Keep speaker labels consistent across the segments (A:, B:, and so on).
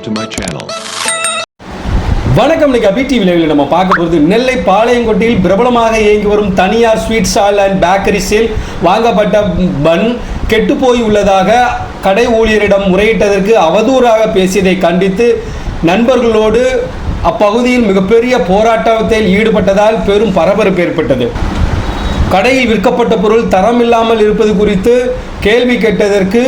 A: subscribe to my channel.
B: வணக்கம் இன்னைக்கு அபி TV லைவ்ல நம்ம பார்க்க போகிறது நெல்லை பாளையங்கோட்டையில் பிரபலமாக இயங்கி வரும் தனியார் sweet stall and bakery sale வாங்கப்பட்ட பன் கெட்டுப்போய் உள்ளதாக கடை ஊழியரிடம் முறையிட்டதற்கு அவதூறாக பேசியதை கண்டித்து நண்பர்களோடு அப்பகுதியில் மிகப்பெரிய போராட்டத்தில் ஈடுபட்டதால் பெரும் பரபரப்பு ஏற்பட்டது கடையில் விற்கப்பட்ட பொருள் தரமில்லாமல் இருப்பது குறித்து கேள்வி கேட்டதற்கு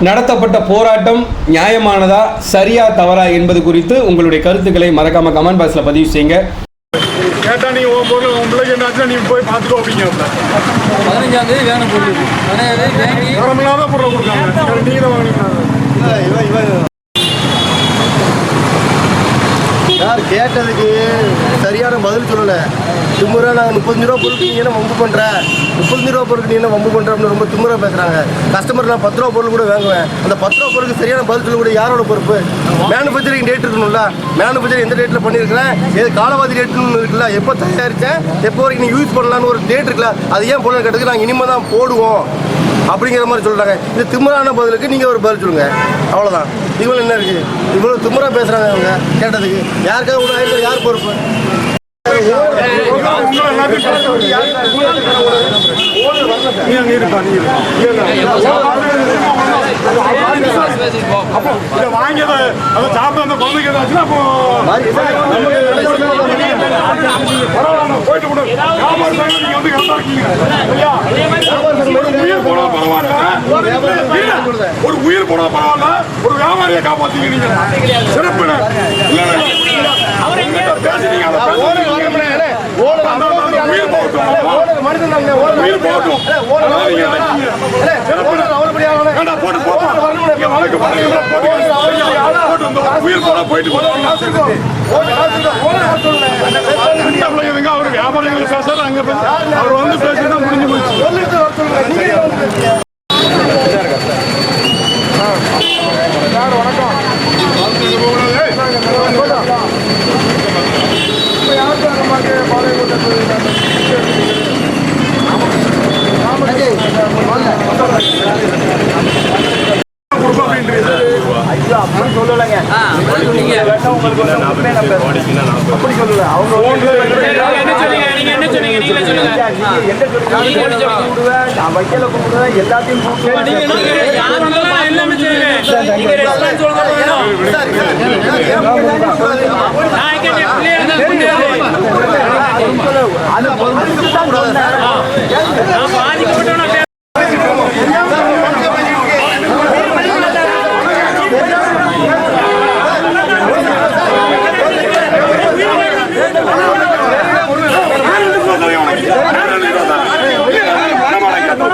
B: நடத்தப்பட்ட போராட்டம் நியாயமானதா சரியா தவறா என்பது குறித்து உங்களுடைய கருத்துக்களை மறக்காம கமெண்ட் பாக்ஸில் பதிவு செய்யுங்க.
C: கேட்டா நீ உன் பொருள் உன் பிள்ளைக்கு என்னாச்சுன்னா நீ போய் பார்த்துக்கோ அப்படிங்கிறப்ப
D: பதினஞ்சாம் தேதி வேணும் பொருள் தேதி வாங்கி
C: பொருளை கொடுக்காங்க நீங்க தான் வாங்கினீங்க
E: யார் கேட்டதுக்கு சரியான பதில் சொல்லலை. திமுறை நாங்கள் முப்பத்தஞ்சு ரூபா பொருளுக்கு நீ என்ன வம்பு பண்ணுறேன் முப்பத்தஞ்சு ரூபா பொருளுக்கு நீ என்ன வம்பு பண்ணுற அப்படின்னு ரொம்ப திமுறை பேசுகிறாங்க கஸ்டமர் நான் பத்து ரூபா பொருள் கூட வாங்குவேன். அந்த பத்து ரூபா பொருளுக்கு சரியான பதில் சொல்லக்கூடிய யாரோட பொறுப்பு? மேனுஃபேக்சரிங் டேட் இருக்கணும்ல. மேனுஃபேக்சரிங் எந்த டேட்டில் பண்ணியிருக்கிறேன் எது காலவாதி டேட்னு இருக்குல்ல. எப்போ தயாரித்தேன் எப்போ வரைக்கும் நீ யூஸ் பண்ணலான்னு ஒரு டேட் இருக்குல்ல. அது ஏன் போடணும் கேட்டதுக்கு நாங்கள் இனிமேல் தான் போடுவோம். அப்படிங்கிற மாதிரி சொல்கிறாங்க இந்த திமுறான பதிலுக்கு நீங்கள் ஒரு பதில் சொல்லுங்கள் அவ்வளோதான் இவ்வளோ என்ன இருக்குது இவ்வளோ திமுறா பேசுகிறாங்க அவங்க கேட்டதுக்கு யாருக்காக ஒரு யார் பொறுப்பு
C: வாங்கி அதை சாப்பிட்டு அந்த குழந்தைக்கு அப்போ போயிட்டு கூட. வியாபார சங்கம் நீங்க வந்து கரெக்டா இருக்கீங்க? ஒரு உயிர் போனா பரவாயில்ல. ஒரு வியாபாரியை காப்பாத்தீங்க நீங்க சிறப்பு உயிர் போகட்டும் உயிர் போகட்டும். போட்டு. இங்க வழக்கு போட்டு போட்டு உயிர் போனா போயிட்டு போட்டு அவர் வியாபாரிகள் பேசுறாரு அங்க பேச அவர் வந்து பேசினா முடிஞ்சு போச்சு. சார் வணக்கம் இப்போ யார் சார் நமக்கு
D: என்ன சொன்னீங்க நீங்க என்ன சொன்னீங்க நீங்களே சொல்லுங்க நீங்க என்ன சொன்னீங்க? நீங்க யார் வந்தாலும் வேணும். நான் கேட்டேன் பிள்ளைங்க தான் கொண்டு நான் பாதிக்கப்பட்டவனா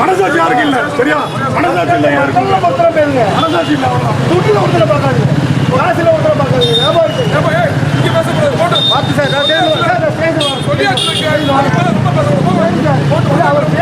C: மனசாட்சி யாருக்கு இல்ல சரியா மனசாட்சி இல்ல யாருக்கு மனசாட்சி இல்ல அவ்வளவுதான்.
E: அவர் சார்.